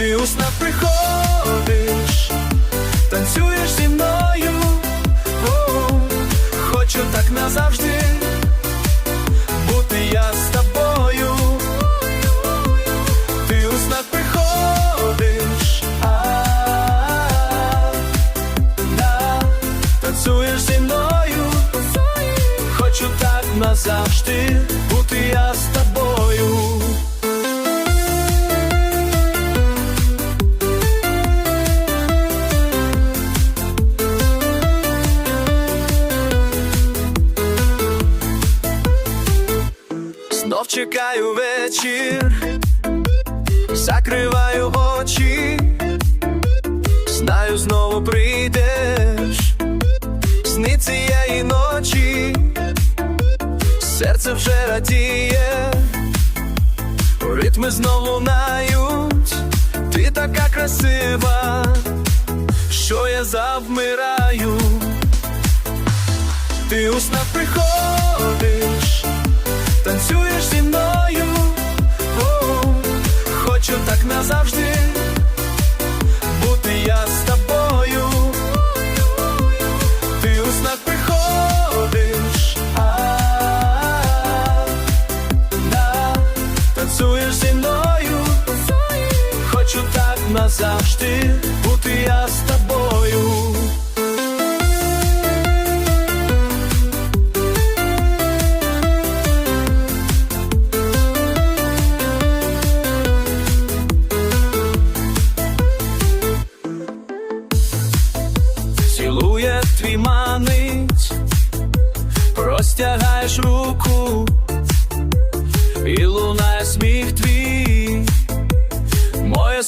Ти у снах приходиш, танцюєш зі мною, О, хочу так назавжди, бути я з тобою. Ти у снах приходиш, а, зі мною, хочу так назавжди, бути я з. Чекаю вечір, закриваю очі, знаю, знову прийдеш, я і ночі, серце вже радіє, ритми знову лунають, ти така красива, що я завмираю, ти у снах приходиш танцюєш зі мною, О, хочу так назавжди,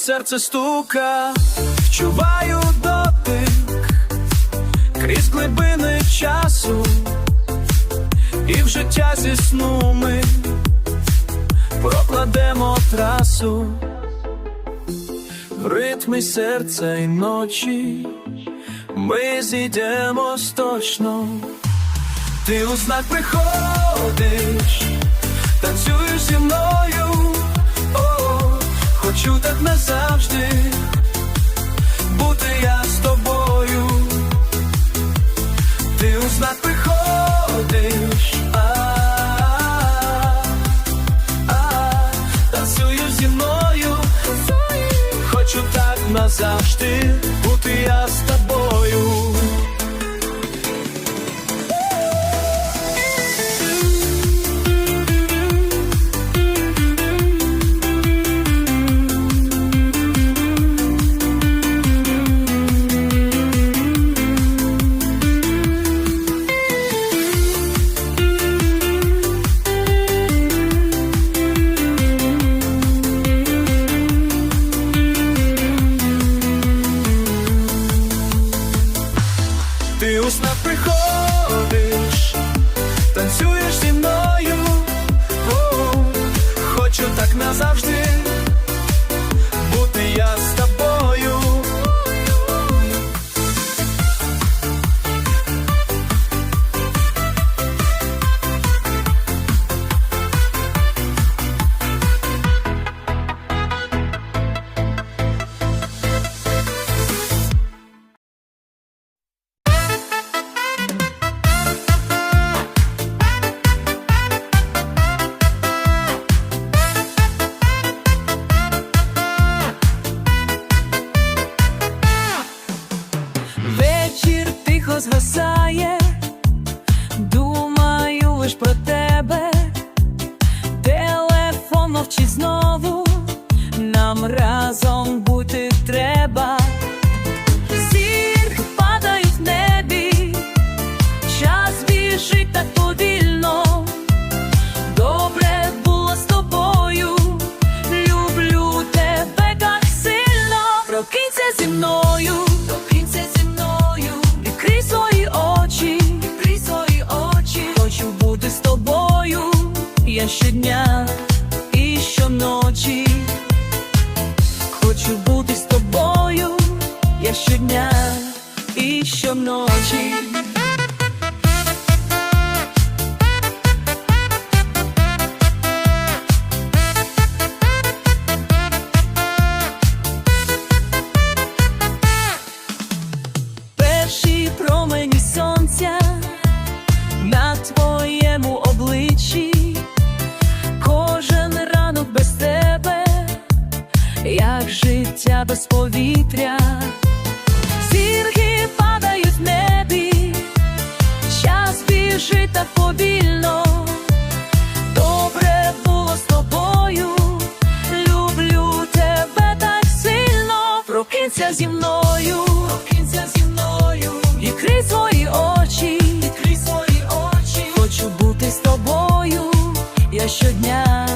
серце стука, вчуваю дотик крізь глибини часу, і в життя зі сну ми прокладемо трасу. Ритми серця і ночі ми зійдемо точно. Ти у знак приходиш, танцюєш зі мною, хочу так назавжди, бути я з тобою. Ти у знак приходиш, а, а, танцюєш зі мною, хочу так назавжди, телефон мовчить знову, Що ночі? перші промені сонця на твоєму обличчі, кожен ранок без тебе, як життя без повітря. Повільно. Добре було з тобою, люблю тебе так сильно. Прокинься зі мною, прокинься зі мною, відкрий свої очі, відкрий свої очі. Хочу бути з тобою, я щодня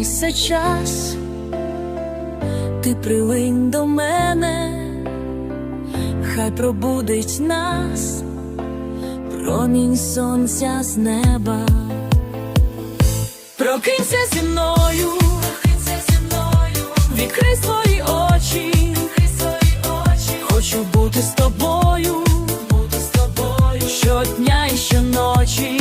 Зупинися час, ти прилинь до мене, хай пробудить нас, промінь сонця з неба. Прокинься зі мною, прокинься зі мною, відкрий свої очі, відкрий свої очі. Хочу бути з тобою, бути з тобою. Щодня і щоночі.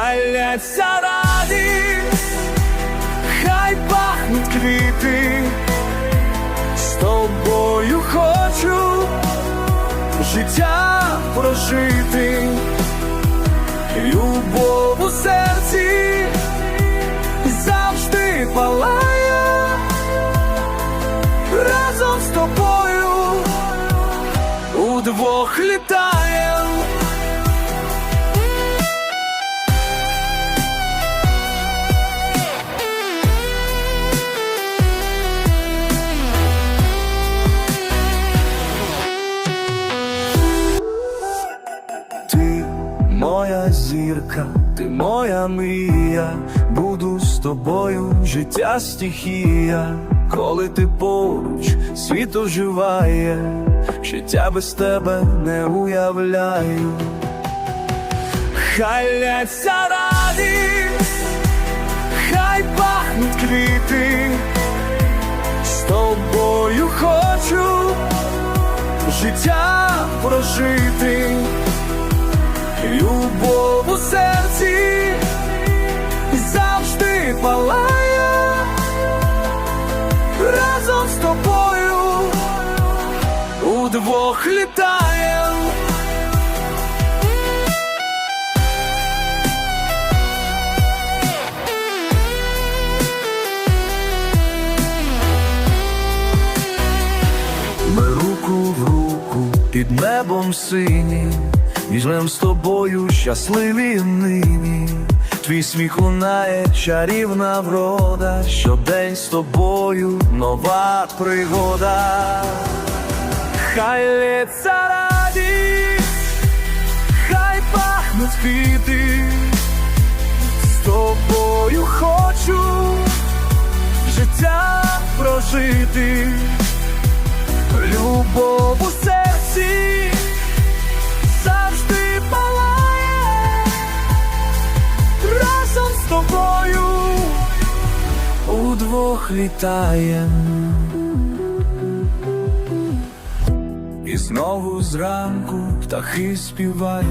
Хай радість, хай пахнуть квіти, з тобою хочу життя прожити, любов у серці завжди палає, разом з тобою удвох літаєм. Зірка, ти моя мрія, буду з тобою, життя стихія, коли ти поруч, світ оживає, життя без тебе не уявляю. Хай ляться радість, хай пахнуть квіти, з тобою хочу життя прожити, любов у серці завжди палає, разом з тобою удвох літаєм. Ми руку в руку під небом синім, візьмем з тобою щасливі нині. Твій сміх лунає, чарівна врода, щодень з тобою нова пригода. Хай лється радість, хай пахнуть квіти, з тобою хочу життя прожити. Любов у серці удвох літаєм. І знову зранку птахи співають,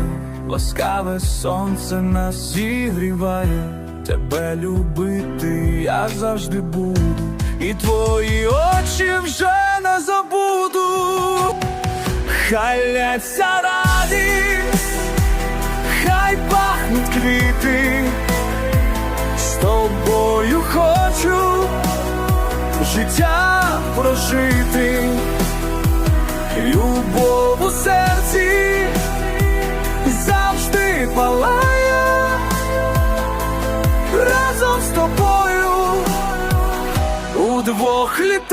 ласкаве сонце нас зігріває, тебе любити я завжди буду, і твої очі вже не забуду, хай ляться радість, хай пахнуть квіти, тобою хочу життя прожити. Любов у серці завжди палає, разом з тобою удвох літаєм.